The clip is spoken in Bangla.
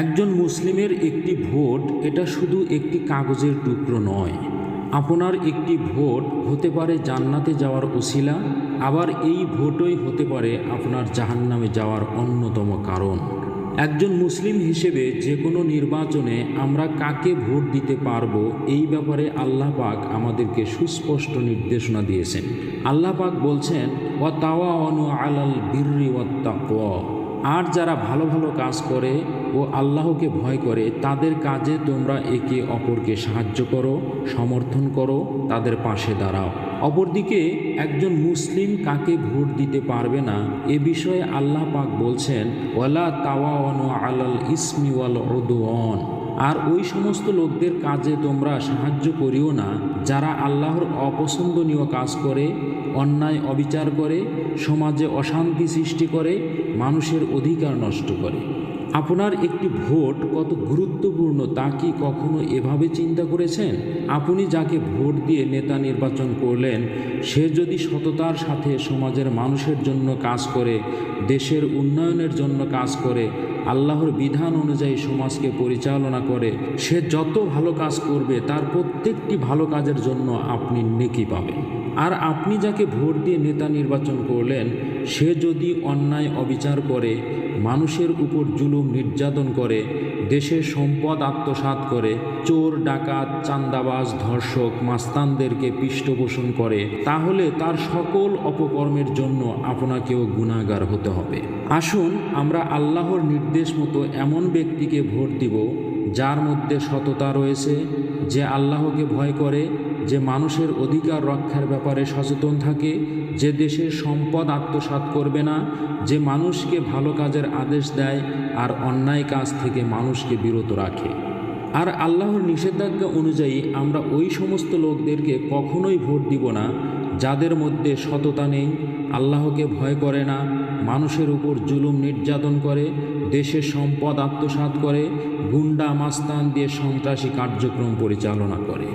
একজন মুসলিমের একটি ভোট, এটা শুধু একটি কাগজের টুকরো নয়। আপনার একটি ভোট হতে পারে জান্নাতে যাওয়ার ওসিলা, আবার এই ভোটই হতে পারে আপনার জাহান্নামে যাওয়ার অন্যতম কারণ। একজন মুসলিম হিসেবে যে কোনো নির্বাচনে আমরা কাকে ভোট দিতে পারব, এই ব্যাপারে আল্লাহ পাক আমাদেরকে সুস্পষ্ট নির্দেশনা দিয়েছেন। আল্লাহ পাক বলছেন ও তাওয়া অনু আলাল বিরি ও তাকওয়া। আর যারা ভালো ভালো কাজ করে ও আল্লাহকে ভয় করে, তাদের কাজে তোমরা একে অপরকে সাহায্য করো, সমর্থন করো, তাদের পাশে দাঁড়াও। অপরদিকে একজন মুসলিম কাকে ভোট দিতে পারবে না, এ বিষয়ে আল্লাহ পাক বলছেন, ওয়ালা তাওয়ান আলাল ইসমি ওয়াল ওদওয়ান আর ওই সমস্ত লোকদের কাজে তোমরা সাহায্য করিও না, যারা আল্লাহর অপছন্দনীয় কাজ করে, অন্যায় অবিচার করে, সমাজে অশান্তি সৃষ্টি করে, মানুষের অধিকার নষ্ট করে। আপনার একটি ভোট কত গুরুত্বপূর্ণ তা কি কখনো এভাবে চিন্তা করেছেন? আপনি যাকে ভোট দিয়ে নেতা নির্বাচন করলেন, সে যদি সততার সাথে সমাজের মানুষের জন্য কাজ করে, দেশের উন্নয়নের জন্য কাজ করে, আল্লাহর বিধান অনুযায়ী সমাজকে পরিচালনা করে, সে যত ভালো কাজ করবে, তার প্রত্যেকটি ভালো কাজের জন্য আপনি নেকি পাবেন। আর আপনি যাকে ভোট দিয়ে নেতা নির্বাচন করলেন, সে যদি অন্যায় অবিচার করে মানুষের উপর জুলুম নির্যাতন করে দেশের সম্পদ আত্মসাৎ করে, চোর, ডাকাত, চান্দাবাজ, ধর্ষক, মাস্তানদেরকে পৃষ্ঠপোষণ করে, তাহলে তার সকল অপকর্মের জন্য আপনাকেও গুণাগার হতে হবে। আসুন, আমরা আল্লাহর নির্দেশ মতো এমন ব্যক্তিকে ভোট দিব, যার মধ্যে সততা রয়েছে, যে আল্লাহকে ভয় করে যে মানুষের অধিকার রক্ষার ব্যাপারে সচেতন থাকে, যে দেশের সম্পদ আত্মসাৎ করবে না, যে মানুষকে ভালো কাজের আদেশ দেয় আর অন্যায় কাজ থেকে মানুষকে বিরত রাখে। আর আল্লাহর নিষেধাজ্ঞা অনুযায়ী আমরা ওই সমস্ত লোকদেরকে কখনোই ভোট দিব না, যাদের মধ্যে সততা নেই, আল্লাহকে ভয় করে না, মানুষের উপর জুলুম নির্যাতন করে, দেশের সম্পদ আত্মসাৎ করে, গুন্ডা মাস্তান দিয়ে সন্ত্রাসী কার্যক্রম পরিচালনা করে।